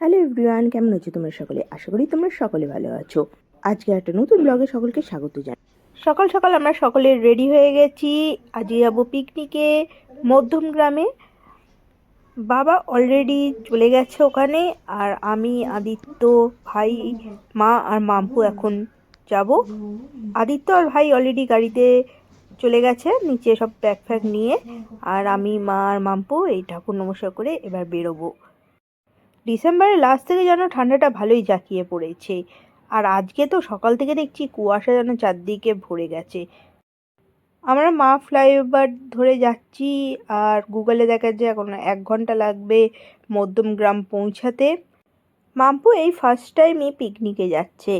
Hello everyone, কেমন আছো তোমরা সকলে? আশা করি তোমরা সকলে ভালো আছো। আজকে একটা নতুন ব্লগে সকলকে স্বাগত জানাই। সকাল সকাল আমরা সকলে রেডি হয়ে গেছি। আজকে যাব পিকনিকে মধ্যম গ্রামে। বাবা অলরেডি চলে গেছে ওখানে, আর আমি, আদিত্য, ভাই, মা আর মাম্পু এখন যাব। আদিত্য আর ভাই অলরেডি গাড়িতে চলে গেছে, নিচে সব ব্যাগ ফ্যাগ নিয়ে। আর আমি, মা আর মাম্পু এই ঠাকুর নমস্কার করে এবার বেরোবো। ডিসেম্বরের লাস্ট থেকে যেন ঠান্ডাটা ভালোই জাঁকিয়ে পড়েছে। আর আজকে তো সকাল থেকে দেখছি কুয়াশা যেন চারদিকে ভরে গেছে। আমরা মা ফ্লাইওভার ধরে যাচ্ছি আর গুগলে দেখা যায় এখন এক ঘণ্টা লাগবে মধ্যম গ্রাম পৌঁছাতে। মাম্পু এই ফার্স্ট টাইমই পিকনিকে যাচ্ছে।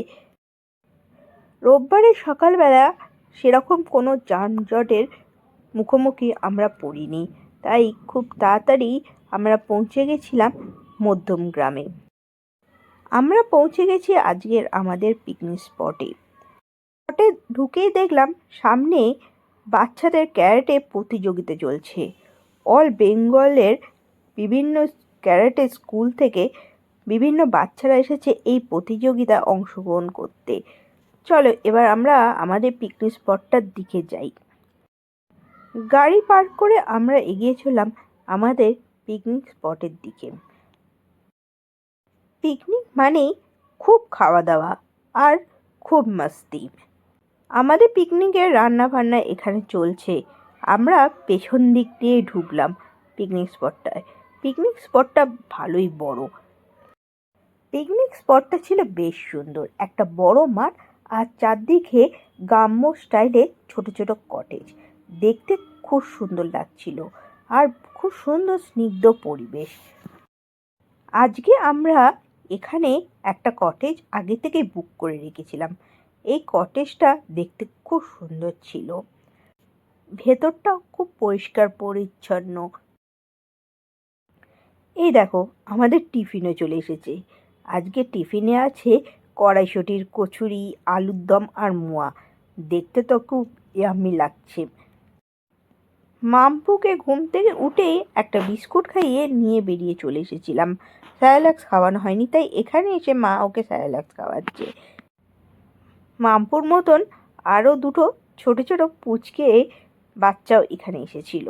রোববারে সকালবেলা সেরকম কোনো যানজটের মুখোমুখি আমরা পড়িনি। তাই খুব তাড়াতাড়ি আমরা পৌঁছে গেছিলাম মধ্যম গ্রামে। আমরা পৌঁছে গেছি আজকের আমাদের পিকনিক স্পটে স্পটে ঢুকেই দেখলাম সামনে বাচ্চাদের ক্যারেটে প্রতিযোগিতা চলছে। অল বেঙ্গলের বিভিন্ন ক্যারেটে স্কুল থেকে বিভিন্ন বাচ্চারা এসেছে এই প্রতিযোগিতায় অংশগ্রহণ করতে। চলো, এবার আমরা আমাদের পিকনিক স্পটটার দিকে যাই। গাড়ি পার্ক করে আমরা এগিয়ে চললাম আমাদের পিকনিক স্পটের দিকে। পিকনিক মানেই খুব খাওয়া দাওয়া আর খুব মাস্তি। আমাদের পিকনিকের রান্না বান্না এখানে চলছে। আমরা পেছন দিক দিয়ে ঢুকলাম পিকনিক স্পটটায় পিকনিক স্পটটা ভালোই বড়। পিকনিক স্পটটা ছিল বেশ সুন্দর। একটা বড় মাঠ আর চারদিকে গ্রাম্য স্টাইলে ছোট ছোট কটেজ দেখতে খুব সুন্দর লাগছিল আর খুব সুন্দর স্নিগ্ধ পরিবেশ। আজকে আমরা এখানে একটা কটেজ আগে থেকে বুক করে রেখেছিলাম। এই কটেজটা দেখতে খুব সুন্দর ছিল। ভেতরটাও খুব পরিষ্কার, পরিচ্ছন্ন। এই দেখো, আমাদের টিফিনও চলে এসেছে। আজকে টিফিনে আছে কড়াইশুটির কচুরি, আলুর দম আর মোয়া। দেখতে তো খুব ইয়াম্মি লাগছে। মাম্পুকে ঘুম থেকে উঠেই একটা বিস্কুট খাইয়ে নিয়ে বেরিয়ে চলে এসেছিলাম। স্যালাক্স খাওয়ানো হয়নি, তাই এখানে এসে মা ওকে স্যালাক্স খাওয়াচ্ছে। মাম্পুর মতন আরও দুটো ছোট ছোট পুচকে বাচ্চাও এখানে এসেছিল।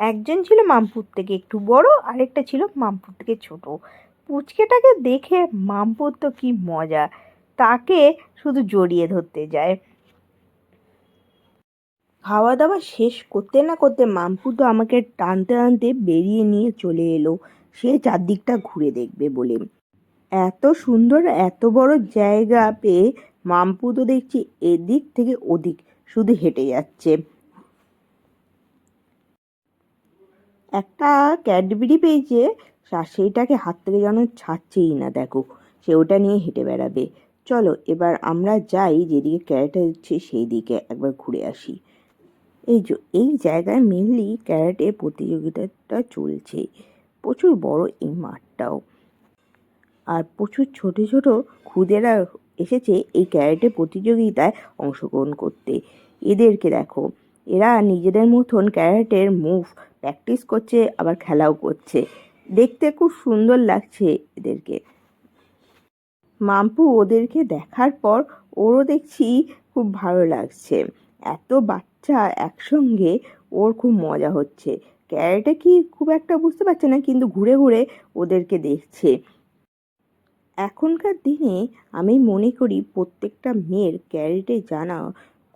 একজন ছিল মামপুর থেকে একটু বড়, আরেকটা ছিল মামপুর থেকে ছোট। পুচকেটাকে দেখে মামপুর তো কি মজা, তাকে শুধু জড়িয়ে ধরতে যায়। খাওয়া দাওয়া শেষ করতে না করতে মাম্পু তো আমাকে টানতে টানতে বেরিয়ে নিয়ে চলে এলো। সে চারদিকটা ঘুরে দেখবে বলে। এত সুন্দর, এত বড় জায়গা পেয়ে মাম্পু তো দেখছি এদিক থেকে ওদিক শুধু হেঁটে যাচ্ছে। একটা ক্যাডবেরি পেয়েছে সেইটাকে হাত থেকে যেন ছাড়ছেই না, দেখো। সে ওটা নিয়ে হেঁটে বেড়াবে। চলো এবার আমরা যাই যেদিকে ক্যারেটে হচ্ছে সেই দিকে একবার ঘুরে আসি। এই যে, এই জায়গায় মেনলি ক্যারেটে প্রতিযোগিতাটা চলছে। প্রচুর বড় এই মাঠটাও। আর প্রচুর ছোট ছোট খুদেরা এসেছে এই ক্যারেটে প্রতিযোগিতায় অংশগ্রহণ করতে। এদেরকে দেখো, এরা নিজেদের মতন ক্যারেটের মুভ প্র্যাকটিস করছে, আবার খেলাও করছে। দেখতে খুব সুন্দর লাগছে এদেরকে। মাম্পু ওদেরকে দেখার পর ওরও দেখছি খুব ভালো লাগছে। এত বাচ্চা একসঙ্গে, ওর খুব মজা হচ্ছে। ক্যারেটে কি খুব একটা বুঝতে পারছে না, কিন্তু ঘুরে ঘুরে ওদেরকে দেখছে। এখনকার দিনে আমি মনে করি প্রত্যেকটা মেয়ের ক্যারেটে জানা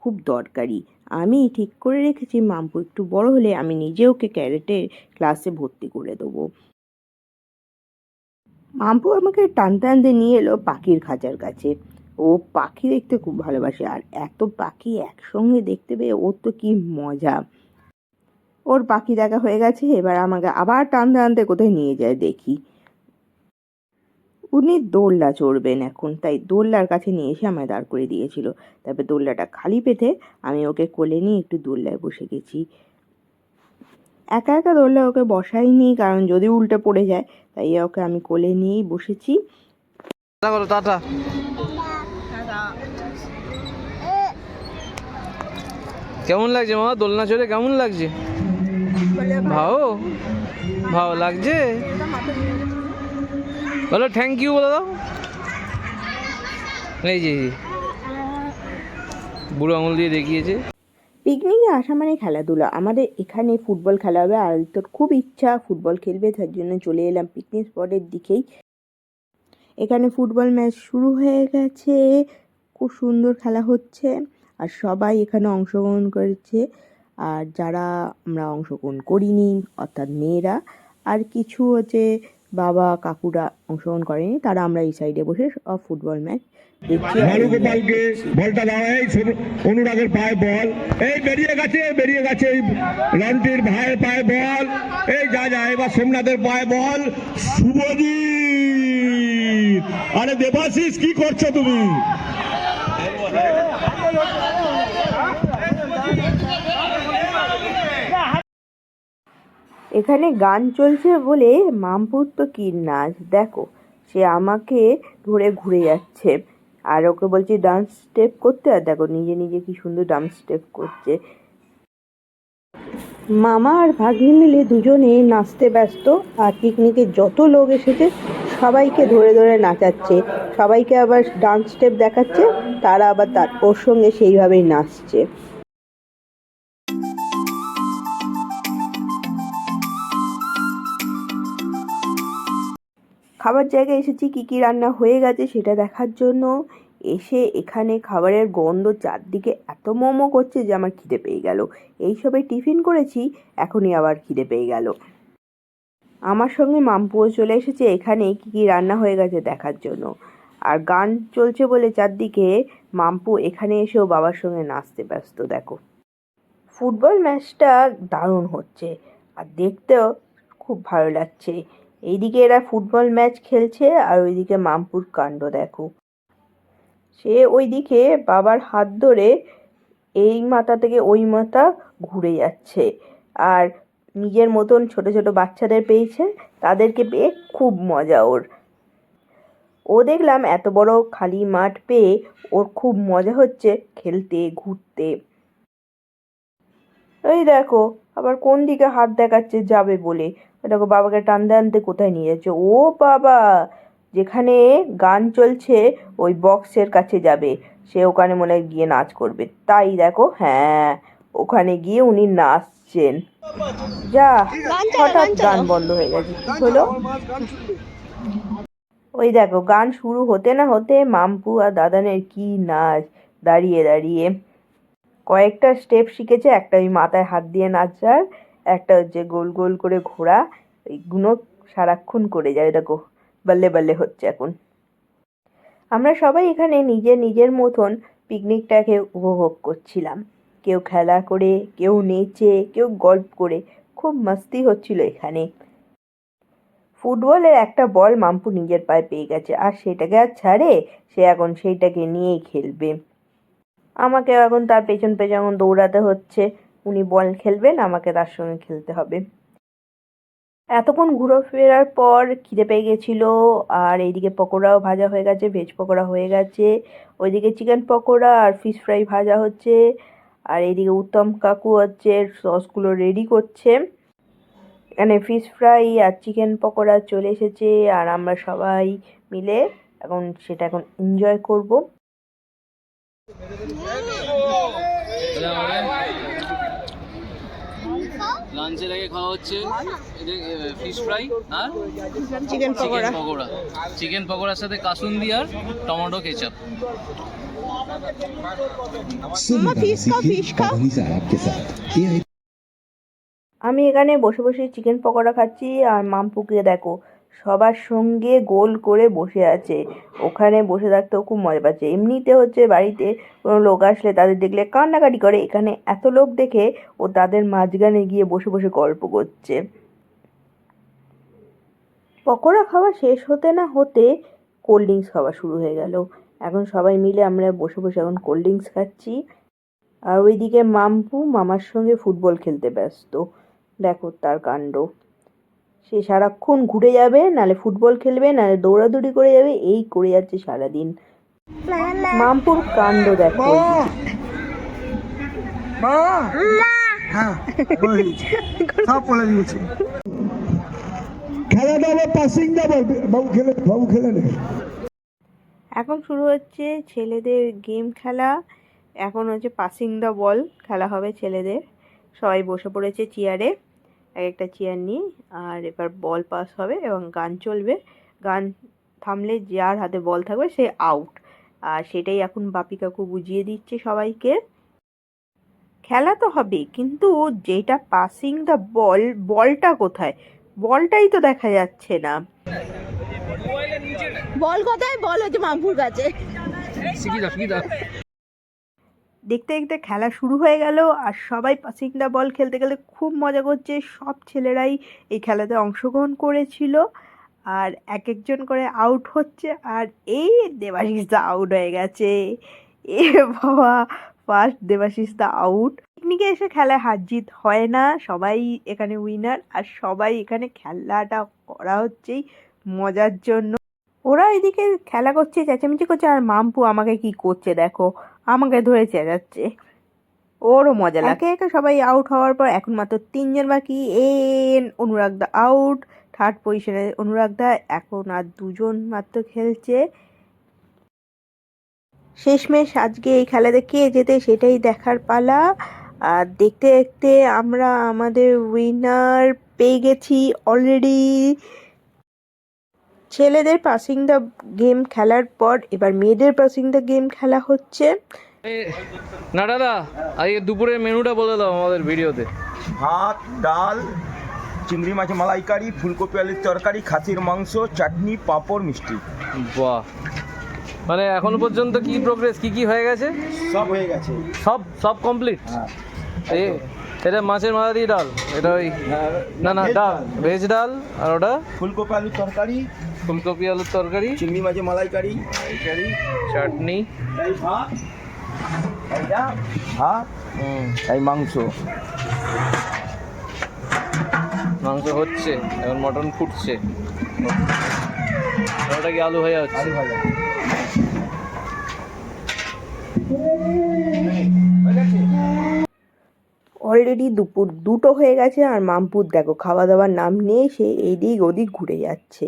খুব দরকারি। আমি ঠিক করে রেখেছি, মাম্পু একটু বড় হলে আমি নিজে ওকে ক্যারেটের ক্লাসে ভর্তি করে দেবো। মাম্পু আমাকে টানতে টানতে নিয়ে এলো পাখির খাঁচার কাছে। ও পাখি দেখতে খুব ভালোবাসে আর এত পাখি একসঙ্গে দেখতে পেয়ে ওর তো কি মজা। ওর পাখি দেখা হয়ে গেছে, এবার আমাকে আবার টানতে টানতে কোথায় নিয়ে যায় দেখি। উনি দোল্লা চড়বেন এখন, তাই দোল্লার কাছে নিয়ে এসে আমায় দাঁড় করে দিয়েছিল। তারপর দোল্লাটা খালি পেতে আমি ওকে কোলে নিয়ে একটু দোল্লায় বসে গেছি। একা একা দোল্লায় ওকে বসাইনি, কারণ যদি উল্টে পড়ে যায়, তাই ওকে আমি কোলে নিয়েই বসেছি। টাটা করো টাটা কেমন লাগছে মামা? দোলনা চড়ে কেমন লাগছে? ভাও? ভাও লাগছে? বলো থ্যাংক ইউ বলে দাও। এই যে। বুড়ো আঙুল দিয়ে দেখিয়েছে। পিকনিকে আসা মানে খেলাধুলা। আমাদের এখানে ফুটবল খেলা হবে। আর তোর খুব ইচ্ছা ফুটবল খেলবে, তার জন্য চলে এলাম পিকনিক স্পটের দিকেই। এখানে ফুটবল ম্যাচ শুরু হয়ে গেছে। খুব সুন্দর খেলা হচ্ছে। আর সবাই এখানে অংশগ্রহণ করেছে। আর যারা আমরা অংশগ্রহণ করিনি, অর্থাৎ মেয়েরা, আর কিছু হচ্ছে বাবা, কাকুরা অংশগ্রহণ করেনি, তারা আমরা এই সাইডে বসে সব ফুটবল ম্যাচ দেখছি। আর ভালু গোপালকে বলটা এই অনুরাগের পায়ে বল। এই বেরিয়ে গেছে বেরিয়ে গেছে, এই রন্টির ভাইয়ের পায়ে বল। এই যা যা, এবার সোমনাথের পায়ে বল। শুভজিৎ! আরে দেবাশিস, কি করছ তুমি? এখানে গান চলছে বলে মামপুর তো কি নাচ দেখো, সে আমাকে ধরে ঘুরে যাচ্ছে। আর ওকে বলছি ডান্স স্টেপ করতে? আর দেখো, নিজে নিজে কি সুন্দর ডান্স স্টেপ করছে। মামা আর ভাগ্নি মিলে দুজনে নাচতে ব্যস্ত। আর পিকনিকে যত লোক এসেছে সবাইকে ধরে ধরে নাচাচ্ছে, সবাইকে আবার ডান্স স্টেপ দেখাচ্ছে, তারা আবার তার ওর সঙ্গে সেইভাবেই নাচছে। খাবার জায়গায় এসেছি, কি কি রান্না হয়ে গেছে সেটা দেখার জন্য। এসে এখানে খাবারের গন্ধ চারদিকে এত মোমো করছে যে আমার খিদে পেয়ে গেল। এইসবে টিফিন করেছি, এখনই আবার খিদে পেয়ে গেল। আমার সঙ্গে মাম্পুও চলে এসেছে এখানে কি কি রান্না হয়ে গেছে দেখার জন্য। আর গান চলছে বলে চারদিকে মাম্পু এখানে এসেও বাবার সঙ্গে নাচতে ব্যস্ত, দেখো। ফুটবল ম্যাচটা দারুণ হচ্ছে, আর দেখতেও খুব ভালো লাগছে। এইদিকে এরা ফুটবল ম্যাচ খেলছে, আর ওইদিকে মামপুর কাণ্ড, দেখো। সে ওইদিকে বাবার হাত ধরে এই মাথা থেকে ওই মাথা ঘুরে যাচ্ছে। আর নিজের মতন ছোট ছোট বাচ্চাদের পেয়েছে, তাদেরকে পেয়ে খুব মজা ওর। ও দেখলাম এত বড় খালি মাঠ পেয়ে ওর খুব মজা হচ্ছে খেলতে, ঘুরতে। এই দেখো, আবার কোন দিকে হাত দেখাচ্ছে যাবে বলে। দেখো, বাবাকে টানতে টানতে কোথায় নিয়ে যাচ্ছে? ও বাবা, যেখানে গান চলছে, ওই বক্সের কাছে যাবে। সে ওখানে মনে গিয়ে নাচ করবে। তাই দেখো হ্যাঁ ওখানে গিয়ে উনি নাচছেন। যা হঠাৎ গান বন্ধ হয়ে গেছে হলো? ওই দেখো গান শুরু হতে না হতে মাম্পু আর দাদানের কি নাচ? দাঁড়িয়ে দাঁড়িয়ে। কয়েকটা স্টেপ শিখেছে একটা ওই মাথায় হাত দিয়ে নাচার একটা হচ্ছে গোল গোল করে ঘোরা এইগুলো সারাক্ষণ করে যায় দেখো বাল্লে বাল্লে হচ্ছে এখন। আমরা সবাই এখানে নিজের নিজের মতন পিকনিকটাকে উপভোগ করছিলাম। কেউ খেলা করে, কেউ নেচে, কেউ গল্প করে। খুব মস্তি হচ্ছিল এখানে। ফুটবলের একটা বল মাম্পু নিজের পায়ে পেয়ে গেছে। আর সেটাকে আর ছাড়ে, সে এখন সেইটাকে নিয়েই খেলবে। আমাকে এখন তার পেছন পেছন দৌড়াতে হচ্ছে। উনি বল খেলবেন, আমাকে তার সঙ্গে খেলতে হবে। এতক্ষণ ঘুরোফেরার পর খিদে পেয়ে গেছিল। আর এইদিকে পকোড়াও ভাজা হয়ে গেছে ভেজ পকোড়া হয়ে গেছে। ওইদিকে চিকেন পকোড়া আর ফিশ ফ্রাই ভাজা হচ্ছে। আর এইদিকে উত্তম কাকু হচ্ছে সসগুলো রেডি করছে। এখানে ফিশ ফ্রাই আর চিকেন পকোড়া চলে এসেছে আর আমরা সবাই মিলে এখন সেটা এখন এনজয় করব। লাঞ্চের আগে খাওয়া হচ্ছে ফিশ ফ্রাই আর চিকেন চিকেন পকোড়া। চিকেন পকোড়ার সাথে কাসুন্দি আর টমেটো কেচাপ আমি এখানে বসে বসে চিকেন পকোড়া খাচ্ছি আর মামপুকে দেখো সবার সঙ্গে গোল করে বসে আছে। ওখানে বসে থাকতেও খুব মজা পাচ্ছে। এমনিতে হচ্ছে বাড়িতে কোনো লোক আসলে তাদের দেখলে কান্নাকাটি করে। এখানে এত লোক দেখে ও তাদের মাঝখানে গিয়ে বসে বসে গল্প করছে। পকোড়া খাওয়া শেষ হতে না হতে কোল্ড ড্রিঙ্কস খাওয়া শুরু হয়ে গেল। এখন সবাই মিলে আমরা বসে বসে এখন কোল্ড ড্রিঙ্কস খাচ্ছি। আর ওইদিকে মাম্পু মামার সঙ্গে ফুটবল খেলতে ব্যস্ত। দেখো তার কাণ্ড। সে সারাক্ষণ ঘুরে যাবে নালে ফুটবল খেলবে নালে দৌড়াদৌড়ি করে যাবে এই করে যাচ্ছে সারাদিন। মামপুর কাণ্ড দেখো। খেলাটা আবার পাসিং দা বাবু খেলে বাবু খেলে নে। এখন শুরু হচ্ছে ছেলেদের গেম খেলা। এখন হচ্ছে পাসিং দ্য বল খেলা হবে ছেলেদের। সবাই বসে পড়েছে চেয়ারে এক একটা চেয়ার নিয়ে। আর এবার বল পাস হবে এবং গান চলবে। গান থামলে যার হাতে বল থাকবে সে আউট আর সেটাই এখন বাপি কাকু বুঝিয়ে দিচ্ছে সবাইকে। খেলা তো হবে, কিন্তু যেটা পাসিং দ্য বল বলটা কোথায়? বলটাই তো দেখা যাচ্ছে না। বল কোথায় বল হচ্ছে মামপুর কাছে। দেখতে দেখতে খেলা শুরু হয়ে গেল আর সবাই পাসিং দা বল খেলতে গেলে খুব মজা করছে। সব ছেলেরাই এই খেলাতে অংশগ্রহণ করেছিল আর এক একজন করে আউট হচ্ছে আর এই দেবাশিস দা আউট হয়ে গেছে। এ বাবা ফার্স্ট দেবাশিস দা আউট পিকনিকে এসে খেলায় হার জিত হয় না সবাই এখানে উইনার আর সবাই এখানে খেলাটা করা হচ্ছেই মজার জন্য। ওরা এদিকে খেলা করছে চেঁচামেচি করছে আর মাম্পু আমাকে কি করছে দেখো আমাকে ধরে চেঁচাচ্ছে। ওরও মজা লাগে একে একে সবাই আউট হওয়ার পর এখন মাত্র তিনজন বাকি। এন অনুরাগ দা আউট থার্ড পজিশনে অনুরাগ দা এখন আর দুজন মাত্র খেলছে। শেষমেশ আজকে এই খেলাতে কে যেতে সেটাই দেখার পালা। আর দেখতে দেখতে আমরা আমাদের উইনার পেয়ে গেছি অলরেডি ছেলেদের পাসিং দ্য গেম খেলার পর এবার মেয়েদের পাসিং দ্য গেম খেলা হচ্ছে। না দাদা আজকে দুপুরের মেনুটা বলে দাও আমাদের ভিডিওতে। ভাত ডাল চিংড়ি মাছ মালাইকারি ফুলকপি আলুর তরকারি খাসির মাংস চাটনি পাঁপড় মিষ্টি। বাহ। মানে এখনও পর্যন্ত কি প্রোগ্রেস কি কি হয়ে গেছে? সব হয়ে গেছে। সব সব কমপ্লিট হ্যাঁ এই এটা মাছের মাথা দিয়ে ডাল? এটা ওই না না ডাল। ভেজ ডাল আর ওটা? ফুলকপি আলুর তরকারি ফুলকপি আলুর তরকারি চিংড়ি মাছের মালাইকারি চাটনি। এই ভাত মাংস। মাংস হচ্ছে এখন মটন ফুটছে। ওটা কি আলু হয়ে যাচ্ছে? আলু অলরেডি দুপুর দুটো হয়ে গেছে আর মামপুর দেখো খাওয়া দাওয়ার নাম নিয়ে সে এদিক ওদিক ঘুরে যাচ্ছে।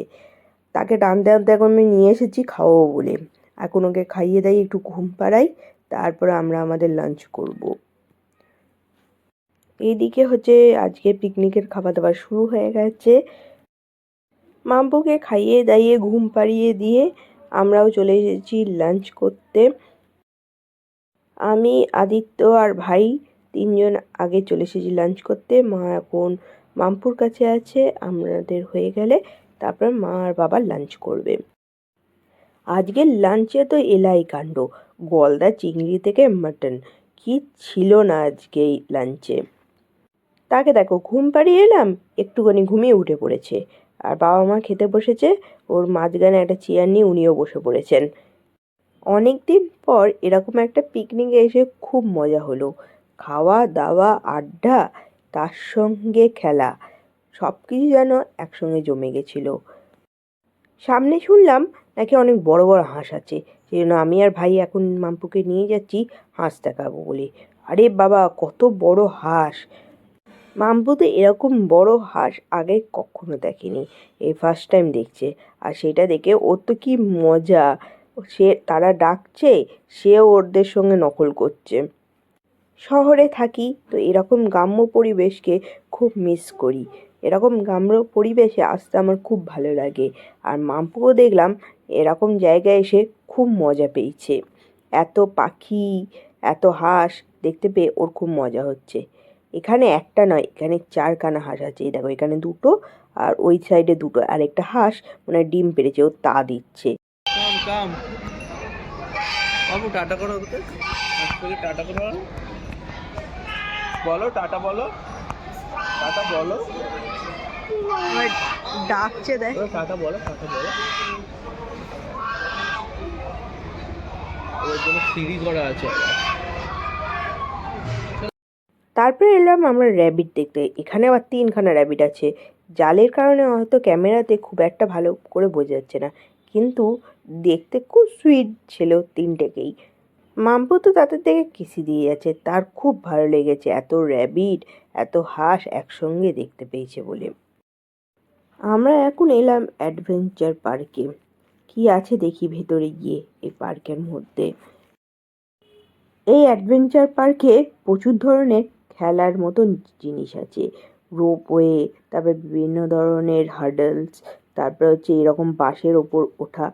তাকে টানতে টানতে এখন আমি নিয়ে এসেছি, খাওয়াবো বলে। এখন ওকে খাইয়ে দাইয়ে একটু ঘুম পাড়াই, তারপর আমরা আমাদের লাঞ্চ করব। এইদিকে হচ্ছে আজকে পিকনিকের খাওয়া দাওয়া শুরু হয়ে গেছে। মাম্পুকে খাইয়ে দাইয়ে, ঘুম পাড়িয়ে দিয়ে আমরাও চলে এসেছি লাঞ্চ করতে। আমি, আদিত্য আর ভাই তিনজন আগে চলে এসেছি লাঞ্চ করতে। মা এখন মামপুর কাছে আছে, আমাদের হয়ে গেলে তারপর মা আর বাবা লাঞ্চ করবে। আজকের লাঞ্চে তো এলাই কাণ্ড। গলদা চিংড়ি থেকে মাটন কি ছিল না আজকে এই লাঞ্চে তাকে দেখো, ঘুম পাড়িয়ে এলাম, একটুখানি ঘুমিয়ে উঠে পড়েছে। আর বাবা মা খেতে বসেছে, ওর মাঝখানে একটা চেয়ার নিয়ে উনিও বসে পড়েছেন। অনেক দিন পর এরকম একটা পিকনিকে এসে খুব মজা হলো। খাওয়া দাওয়া আড্ডা, তার সঙ্গে খেলা। সব কিছু যেন একসঙ্গে জমে গেছিল। সামনে শুনলাম নাকি অনেক বড় বড় হাঁস আছে। সেই জন্য আমি আর ভাই এখন মাম্পুকে নিয়ে যাচ্ছি হাঁস দেখাবো বলে। আরে বাবা, কত বড় হাঁস! মাম্পু তো এরকম বড় হাঁস আগে কখনো দেখেনি। এই ফার্স্ট টাইম দেখছে। আর সেটা দেখে ওর তো কি মজা। সে তারা ডাকছে সেও ওদের সঙ্গে নকল করছে। শহরে থাকি, তো এরকম গ্রাম্য পরিবেশকে খুব মিস করি। এরকম গ্রাম্য পরিবেশে আসতে আমার খুব ভালো লাগে। আর মাম্পুও দেখলাম এরকম জায়গায় এসে খুব মজা পেয়েছে। এত পাখি, এত হাঁস দেখতে পেয়ে ওর খুব মজা হচ্ছে। এখানে একটা নয়, এখানে চারখানা হাঁস আছে। এই দেখো, এখানে দুটো আর ওই সাইডে দুটো। আর একটা হাঁস মানে ডিম পেরেছে, ও তা দিচ্ছে। টাটা করো। বলো, টাটা বলো। টাটা বলো। ডাকছে দেখ। টাটা বলো টাটা বলো। ওর জন্য সিঁড়ি করা আছে। তারপরে এলাম আমরা র্যাবিট দেখতে। এখানে আবার তিনখানা র্যাবিট আছে। জালের কারণে হয়তো ক্যামেরাতে খুব একটা ভালো করে বোঝা যাচ্ছে না। কিন্তু দেখতে খুব সুইট ছিল তিনটেকেই। মাম্পু তো তাদের থেকে কিসি দিয়ে যাচ্ছে, তার খুব ভালো লেগেছে। এত র্যাবিট এত হাঁস একসঙ্গে দেখতে পেয়েছে বলে। আমরা এখন এলাম অ্যাডভেঞ্চার পার্কে কি আছে দেখি ভেতরে গিয়ে এই পার্কের মধ্যে। এই অ্যাডভেঞ্চার পার্কে প্রচুর ধরনের খেলার মতন জিনিস আছে। রোপওয়ে তারপর বিভিন্ন ধরনের হার্ডলস তারপর হচ্ছে এরকম বাসের ওপর ওঠা।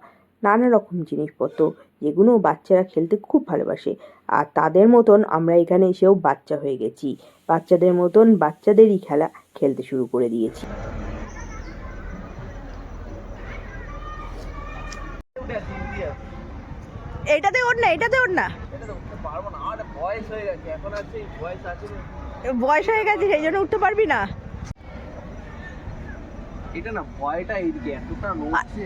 নানা রকম জিনিসপত্র যেগুলো বাচ্চারা খেলতে খুব ভালোবাসে। আর তাদের মতন আমরা এখানে এসেও বাচ্চা হয়ে গেছি। বাচ্চাদের মতন বাচ্চাদেরই খেলা খেলতে শুরু করে দিয়েছি। এটাতে ওর না এটাতে ওর না। এটা তো উঠতে পারব না আমার বয়স হয়ে গেছে এখন আছে বয়স আছে রে। বয়স হয়ে গেছে সেই জন্য উঠতে পারবি না। এটা না ভয়টা এইদিকে এতটা নড়ছে।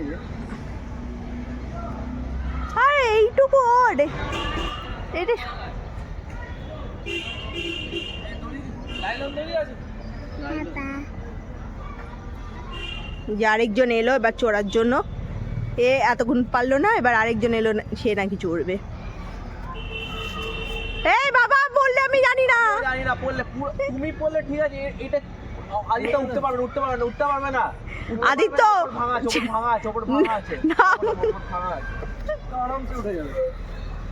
আরে, এইটুকু যে আরেকজন এলো, এবার চড়ার জন্য। এ এতক্ষণ পারল না, এবার আরেকজন এলো, সে নাকি চড়বে। এই বাবা, বললে আমি জানি না। জানি না, পড়লে তুমি পড়লে ঠিক আছে এটা আদিত্য উঠতে পারবে উঠতে পারবে না উঠতে পারবে না। আদিত্য! ভাঙা আছে ভাঙা আছে ভাঙা আছে। না। ওপর- ওপর ভাঙা আছে। আরামসে উঠে যাবে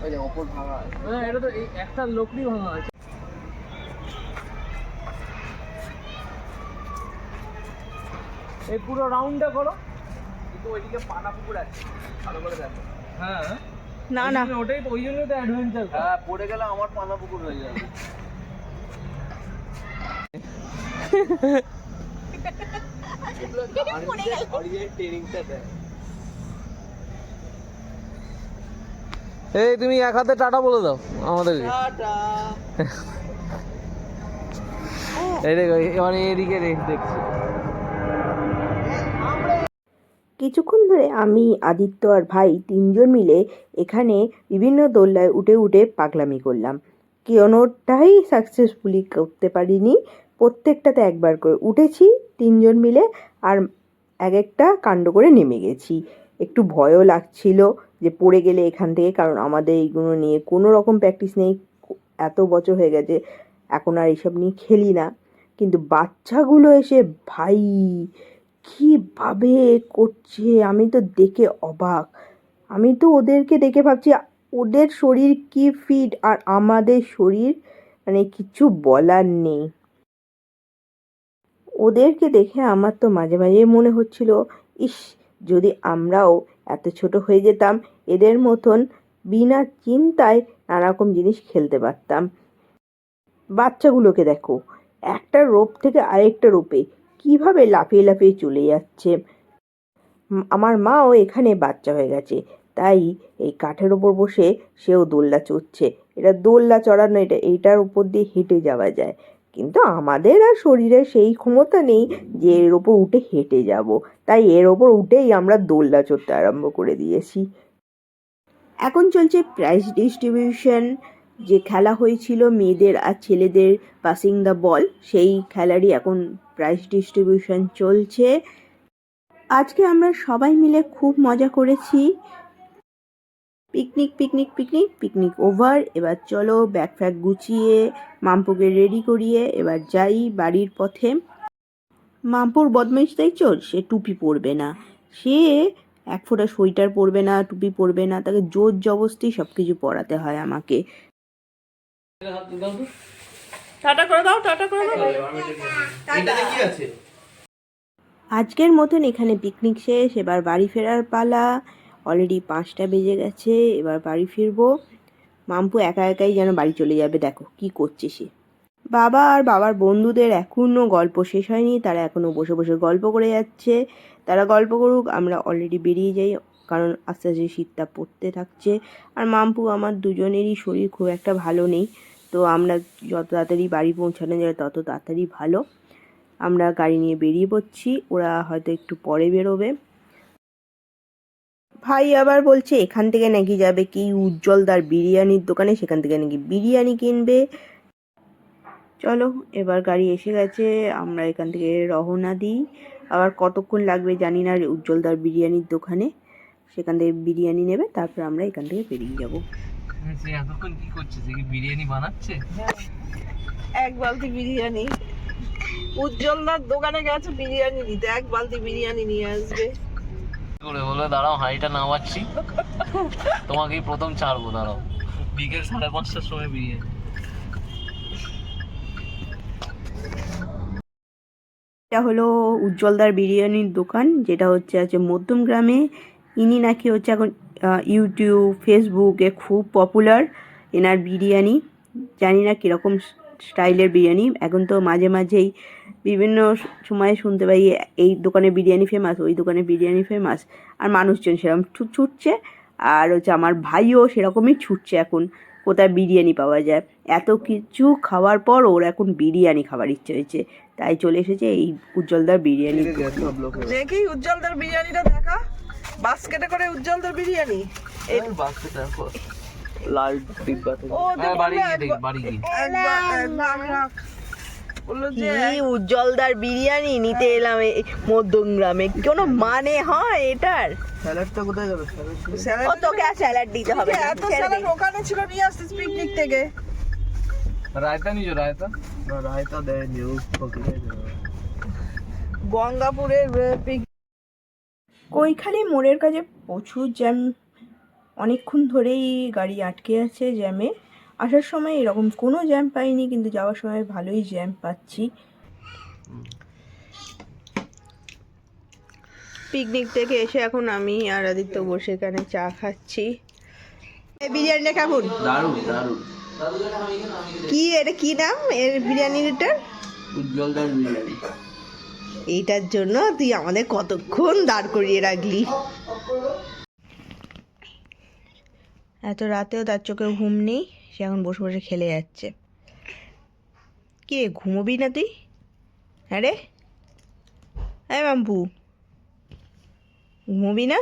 ওই যে ওপর ভাঙা এটা তো একটা লোকরই ভাঙা আছে। এই পুরো রাউন্ডটা করো। কিন্তু ওইদিকে পানা পুকুর আছে ভালো করে দেখো। হ্যাঁ। না না। ওটাই ওই জন্যই তো অ্যাডভেঞ্চার হ্যাঁ পড়ে গেলে আমার পানা পুকুর হয়ে যাবে। এই তুমি এক হাতে টাটা বলে দাও আমাদেরকে এই দেখো এবার এদিকে দেখছি। কিছুক্ষণ ধরে আমি আদিত্য আর ভাই তিনজন মিলে এখানে বিভিন্ন দোল্লায় উঠে উঠে পাগলামি করলাম। কোনোটাই সাকসেসফুলি করতে পারিনি প্রত্যেকটাতে একবার করে। উঠেছি তিনজন মিলে আর এক একটা কাণ্ড করে নেমে গেছি। একটু ভয়ও লাগছিল যে পড়ে গেলে এখান থেকে, কারণ আমাদের এইগুলো নিয়ে কোনো রকম প্র্যাকটিস নেই। এত বছর হয়ে গেছে, এখন আর এইসব নিয়ে খেলি না। কিন্তু বাচ্চাগুলো এসে, ভাই কীভাবে করছে? আমি তো দেখে অবাক। আমি তো ওদেরকে দেখে ভাবছি, ওদের শরীর কি ফিট আর আমাদের শরীর মানে কিছু বলার নেই। ওদেরকে দেখে আমার তো মাঝে মাঝে মনে হচ্ছিল, ইস, যদি আমরাও এত ছোট হয়ে যেতাম, এদের মতন বিনা চিন্তায় নানারকম জিনিস খেলতে পারতাম। বাচ্চাগুলোকে দেখো, একটা রোপ থেকে আরেকটা রোপে কীভাবে লাফিয়ে লাফিয়ে চলে যাচ্ছে। আমার মাও এখানে বাচ্চা হয়ে গেছে, তাই এই কাঠের ওপর বসে সেও দোলনা চড়ছে। এটা দোলনা চড়ানো, এটা এইটার উপর দিয়ে হেঁটে যাওয়া যায়। কিন্তু আমাদের আর শরীরে সেই ক্ষমতা নেই যে এর ওপর উঠে হেঁটে যাব। তাই এর ওপর উঠেই আমরা দোলনা চড়তে আরম্ভ করে দিয়েছি। এখন চলছে প্রাইজ ডিস্ট্রিবিউশন যে খেলা হয়েছিল মেয়েদের আর ছেলেদের পাসিং দ্য বল সেই খেলারই এখন প্রাইজ ডিস্ট্রিবিউশন চলছে। আজকে আমরা সবাই মিলে খুব মজা করেছি। Picnic picnic picnic picnic over এবার চলো ব্যাগ ফ্যাগ গুছিয়ে, মাম্পুকে রেডি করিয়ে এবার যাই বাড়ির পথে। মাম্পুর বদমাইশ তাই চল সে টুপি পরবে না। সে এক ফোঁটা সোয়েটার পরবে না, টুপি পরবে না, তাকে জোর জবস্তি সব কিছু পরাতে হয় আমাকে। আজকের মতন এখানে পিকনিক শেষ, এবার বাড়ি ফেরার পালা। অলরেডি পাঁচটা বেজে গেছে, এবার বাড়ি ফিরবো। মাম্পু একা একাই যেন বাড়ি চলে যাবে, দেখো কি করছে সে। বাবা আর বাবার বন্ধুদের এখনও গল্প শেষ হয়নি, তারা এখনও বসে বসে গল্প করে যাচ্ছে। তারা গল্প করুক, আমরা অলরেডি বেরিয়ে যাই, কারণ আস্তে আস্তে শীতটা পড়তে থাকছে। আর মাম্পু আমার দুজনেরই শরীর খুব একটা ভালো নেই, তো আমরা যত তাড়াতাড়ি বাড়ি পৌঁছানো যায়, তত তাড়াতাড়ি ভালো। আমরা গাড়ি নিয়ে বেরিয়ে পড়ছি, ওরা হয়তো একটু পরে বেরোবে। ভাই আবার বলছে এখান থেকে নাকি যাবে কি উজ্জ্বলদার বিরিয়ানির দোকানে? সেখান থেকে নাকি বিরিয়ানি কিনবে? চলো এবার গাড়ি এসে গেছে আমরা এখান থেকে রওনা দিই। আবার কতক্ষণ লাগবে জানি না উজ্জ্বলদার বিরিয়ানির দোকানে। সেখান থেকে বিরিয়ানি নেবে তারপর আমরা এখান থেকে বেরিয়ে যাব। সে এতক্ষণ কি করছে? সে কি বিরিয়ানি বানাচ্ছে? এক বালতি বিরিয়ানি। উজ্জ্বলদার দোকানে গেছে বিরিয়ানি নিতে। এক বালতি বিরিয়ানি নিয়ে আসবে। করে বলে, দাঁড়াও, হাঁড়িটা নামাচ্ছি। তোমাকেই প্রথম ছাড়বো, দাঁড়াও। বিকেল সাড়ে পাঁচটার সময় বিয়ে এটা হলো উজ্জ্বলদার বিরিয়ানির দোকান, যেটা হচ্ছে আছে মধ্যম গ্রামে। ইনি নাকি হচ্ছে এখন ইউটিউব ফেসবুকে খুব পপুলার এনার বিরিয়ানি। জানি না কীরকম স্টাইলের বিরিয়ানি। এখন তো মাঝে মাঝেই বিভিন্ন সময়ে শুনতে পাই এই দোকানে বিরিয়ানি ফেমাস ওই দোকানে বিরিয়ানি ফেমাস আর মানুষজন সেরকম ছুট ছুটছে আর হচ্ছে আমার ভাইও সেরকমই ছুটছে এখন কোথায় বিরিয়ানি পাওয়া যায়। এত কিছু খাওয়ার পর ওর এখন বিরিয়ানি খাবার ইচ্ছে হয়েছে তাই চলে এসেছে এই উজ্জ্বলদার বিরিয়ানি। দেখি উজ্জ্বলদার বিরিয়ানিটা দেখা বাস্কেটে করে উজ্জ্বলদার বিরিয়ানি। এই দেখো লাল ডিব্বা ও, হ্যাঁ, বাড়ি গিয়ে বাড়ি গিয়ে। বলল যে উজ্জ্বলদার বিরিয়ানি? নিতে এলাম এই মধ্যমগ্রামে। কোনো মানে হয় এটার? স্যালাডটা কোথায় গেল ও স্যালাড তোকে আর স্যালাড দিতে হবে না। এত ছেড়ে দে। ছিল নিয়ে আসতিস পিকনিক থেকে। রায়তা নিছো রায়তা। না রায়তা দেয়নি ও ফকিরে গঙ্গাপুরের পিক কৈখালি মোড়ের কাছে প্রচুর জ্যাম। অনেকক্ষণ ধরেই গাড়ি আটকে আছে জ্যামে। আসার সময় এরকম কোনো জ্যাম পাইনি কিন্তু যাওয়ার সময় ভালোই জ্যাম পাচ্ছি। পিকনিক থেকে এসে এখন আমি আর আদিত্য বসে এখানে চা খাচ্ছি। বিরিয়ানিটা কেমন? কি এটা কি নাম? এর বিরিয়ানিটার উজ্জ্বলদার বিরিয়ানি। এইটার জন্য তুই আমাদের কতক্ষণ দাঁড় করিয়ে রাখলি। এত রাতেও তার চোখে ঘুম নেই। সে এখন বসে বসে খেলে যাচ্ছে। কে ঘুমোবি না তুই? হ্যাঁ রে। হ্যাঁ মাম্পু ঘুমোবি না?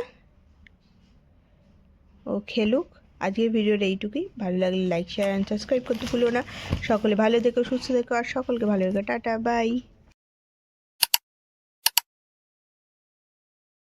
ও খেলুক। আজকের ভিডিওর এইটুকুই। ভালো লাগলে লাইক শেয়ার অ্যান্ড সাবস্ক্রাইব করতে ভুলো না। সকলে ভালো থেকো, সুস্থ থেকো, আর সকলকে ভালো রেখো টাটা বাই